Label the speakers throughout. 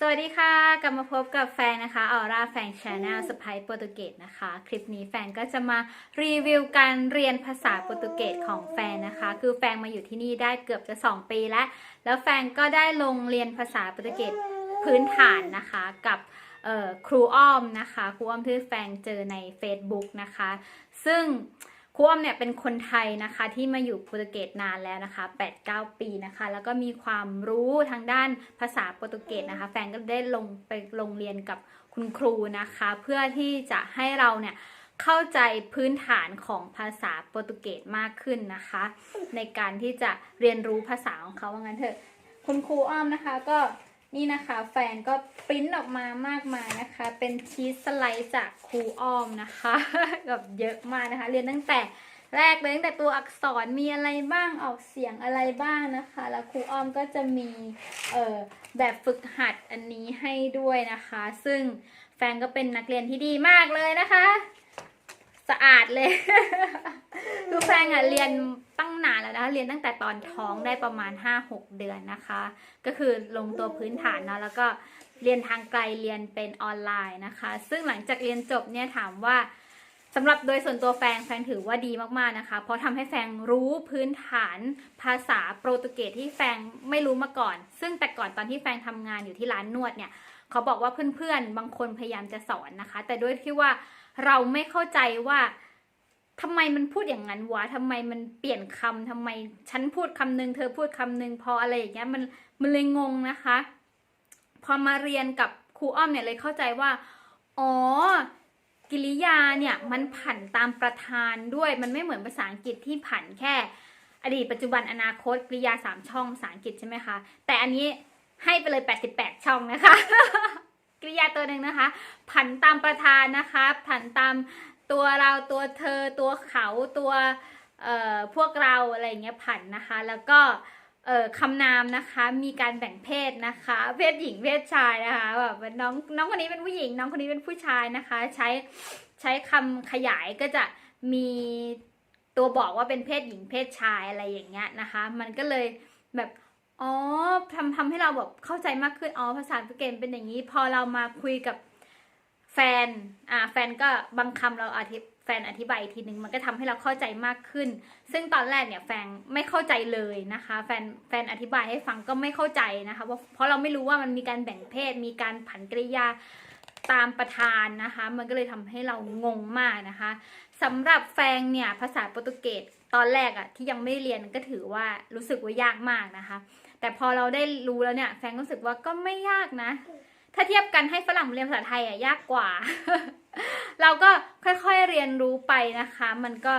Speaker 1: สวัสดีค่ะ กลับมาพบกับแฟนนะคะออร่าแฟนชาแนลสไปโปรตุเกสนะคะ คลิปนี้แฟนก็จะมารีวิวการเรียนภาษาโปรตุเกสของแฟนนะคะ คือแฟนมาอยู่ที่นี่ได้เกือบจะ 2 ปีแล้ว แล้วแฟนก็ได้ลงเรียนภาษาโปรตุเกสพื้นฐานนะคะกับครูอ้อมนะคะ ครูอ้อมที่แฟนเจอใน Facebook นะคะ ซึ่ง ครูอ้อมเนี่ยเป็นคนไทยนะคะที่มาอยู่โปรตุเกสนานแล้วนะคะ 8-9 ปีนะคะ แล้วก็มีความรู้ทางด้านภาษาโปรตุเกสนะคะ แฟนก็ได้ลงไปลงเรียนกับคุณครูนะคะ เพื่อที่จะให้เราเนี่ยเข้าใจพื้นฐานของภาษาโปรตุเกสมากขึ้นนะคะ ในการที่จะเรียนรู้ภาษาของเขาว่างั้นเถอะ คุณครูอ้อมนะคะก็ นี่นะคะแฟนก็ปริ้นออกมามากมายนะคะ เป็นชีสสไลด์จากครูอ้อมนะคะแบบเยอะมากนะคะ เรียนตั้งแต่แรกเลยตั้งแต่ตัวอักษรมีอะไรบ้างออกเสียงอะไรบ้างนะคะ แล้วครูอ้อมก็จะมีเอ่อแบบฝึกหัดอันนี้ให้ด้วยนะคะ ซึ่งแฟนก็เป็นนักเรียนที่ดีมากเลยนะคะ สะอาดเลย คือแฟนอะเรียนตั้งนานแล้วนะ เรียนตั้งแต่ตอนท้องได้ประมาณ 5-6 เดือนนะคะ ก็คือลงตัวพื้นฐานเนาะแล้วก็เรียนทางไกลเรียนเป็นออนไลน์นะคะ ซึ่งหลังจากเรียนจบเนี่ยถามว่าสำหรับโดยส่วนตัวแฟนแฟนถือว่าดีมากๆนะคะ เพราะทำให้แฟนรู้พื้นฐานภาษาโปรตุเกสที่แฟนไม่รู้มาก่อน ซึ่งแต่ก่อนตอนที่แฟนทำงานอยู่ที่ร้านนวดเนี่ย เขาบอกว่าเพื่อนๆ บางคนพยายามจะสอนนะคะ แต่ด้วยที่ว่า เราไม่เข้าใจว่าทำไมมันพูดอย่างนั้นวะทำไมมันเปลี่ยนคำทำไม ฉันพูดคำนึง เธอพูดคำนึง พออะไรอย่างเงี้ยมันมันเลยงงนะคะ พอมาเรียนกับครูอ้อมเนี่ยเลยเข้าใจว่า อ๋อ กิริยาเนี่ยมันผันตามประธานด้วย มันไม่เหมือนภาษาอังกฤษที่ผันแค่ อดีตปัจจุบันอนาคตกริยาสามช่องภาษาอังกฤษใช่ไหมคะ แต่อันนี้ให้ไปเลย 88 ช่องนะคะ ริยาตัวหนึ่งนะคะ ผันตามประธานนะคะ ผันตามตัวเราตัวเธอตัวเขาตัวเอ่อพวกเราอะไรเงี้ยผันนะคะ แล้วก็เอ่อคำนามนะคะมีการแบ่งเพศนะคะ เพศหญิงเพศชายนะคะแบบน้องน้องคนนี้เป็นผู้หญิง น้องคนนี้เป็นผู้ชายนะคะ ใช้ใช้คำขยายก็จะมีตัวบอกว่าเป็นเพศหญิงเพศชายอะไรอย่างเงี้ยนะคะ มันก็เลยแบบ อ๋อทำทำให้เราแบบเข้าใจมากขึ้น อ๋อภาษาโปรตุเกสเป็นอย่างนี้ พอเรามาคุยกับแฟน อ่า แฟนก็บางคำเราอธิแฟนอธิบายอีกทีนึงมันก็ทำให้เราเข้าใจมากขึ้น ซึ่งตอนแรกเนี่ยแฟนไม่เข้าใจเลยนะคะ แฟนแฟนอธิบายให้ฟังก็ไม่เข้าใจนะคะ เพราะเพราะเราไม่รู้ว่ามันมีการแบ่งเพศ มีการผันกริยาตามประธานนะคะ มันก็เลยทำให้เรางงมากนะคะสำหรับแฟงเนี่ยภาษาโปรตุเกสตอนแรกอะที่ยังไม่เรียนก็ถือว่ารู้สึกว่ายากมากนะคะ แต่พอเราได้รู้แล้วเนี่ย แฟนก็รู้สึกว่าก็ไม่ยากนะ ถ้าเทียบกันให้ฝรั่งเรียนภาษาไทยอะยากกว่า เราก็ค่อยๆเรียนรู้ไปนะคะ มันก็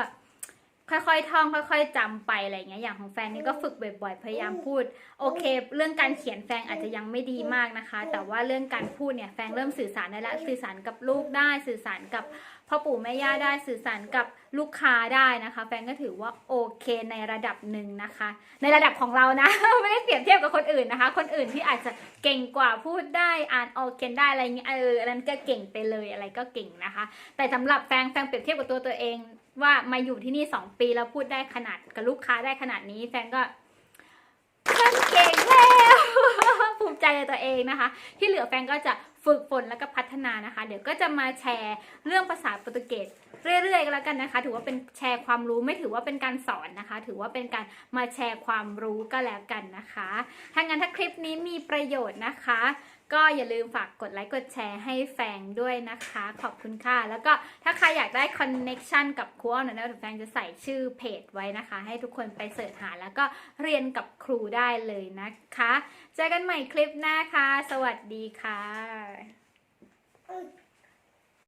Speaker 1: ค่อยๆท่องค่อย ๆจำไปอะไรเงี้ยอย่างของแฟนนี่ก็ฝึกบ่อยๆพยายามพูดโอเค เรื่องการเขียนแฟนอาจจะยังไม่ดีมากนะคะ แต่ว่าเรื่องการพูดเนี่ยแฟนเริ่มสื่อสารได้แล้วสื่อสารกับลูกได้สื่อสารกับพ่อปู่แม่ย่าได้สื่อสารกับลูกค้าได้นะคะ แฟนก็ถือว่าโอเคในระดับหนึ่งนะคะ ในระดับของเรานะไม่ได้เปรียบเทียบกับคนอื่นนะคะ คนอื่นที่อาจจะเก่งกว่าพูดได้อ่านออกเขียนได้อะไรเงี้ยเอออันนั้นก็เก่งไปเลยอะไรก็เก่งนะคะ แต่สำหรับแฟนแฟนเปรียบเทียบกับตัวตัวเอง ว่ามาอยู่ที่นี่สองปีแล้วพูดได้ขนาดกับลูกค้าได้ขนาดนี้แฟนก็มันเก่งแล้วภูมิใจในตัวเองนะคะ ที่เหลือแฟนก็จะฝึกฝนแล้วก็ นานะคะ เดี๋ยวก็จะมาแชร์เรื่องภาษาโปรตุเกสเรื่อยๆกันแล้วกันนะคะ ถือว่าเป็นแชร์ความรู้ไม่ถือว่าเป็นการสอนนะคะ ถือว่าเป็นการมาแชร์ความรู้ก็แล้วกันนะคะถ้างั้นถ้าคลิปนี้มีประโยชน์นะคะ ก็อย่าลืมฝากกดไลค์กดแชร์ให้แฟงด้วยนะคะ ขอบคุณค่ะ แล้วก็ถ้าใครอยากได้คอนเน็ชันกับครูอ้อมนะแฟงจะใส่ชื่อเพจไว้นะคะ ให้ทุกคนไปเสิร์ชหาแล้วก็เรียนกับครูได้เลยนะคะ เจอกันใหม่คลิปหน้าค่ะ สวัสดีค่ะ Oh.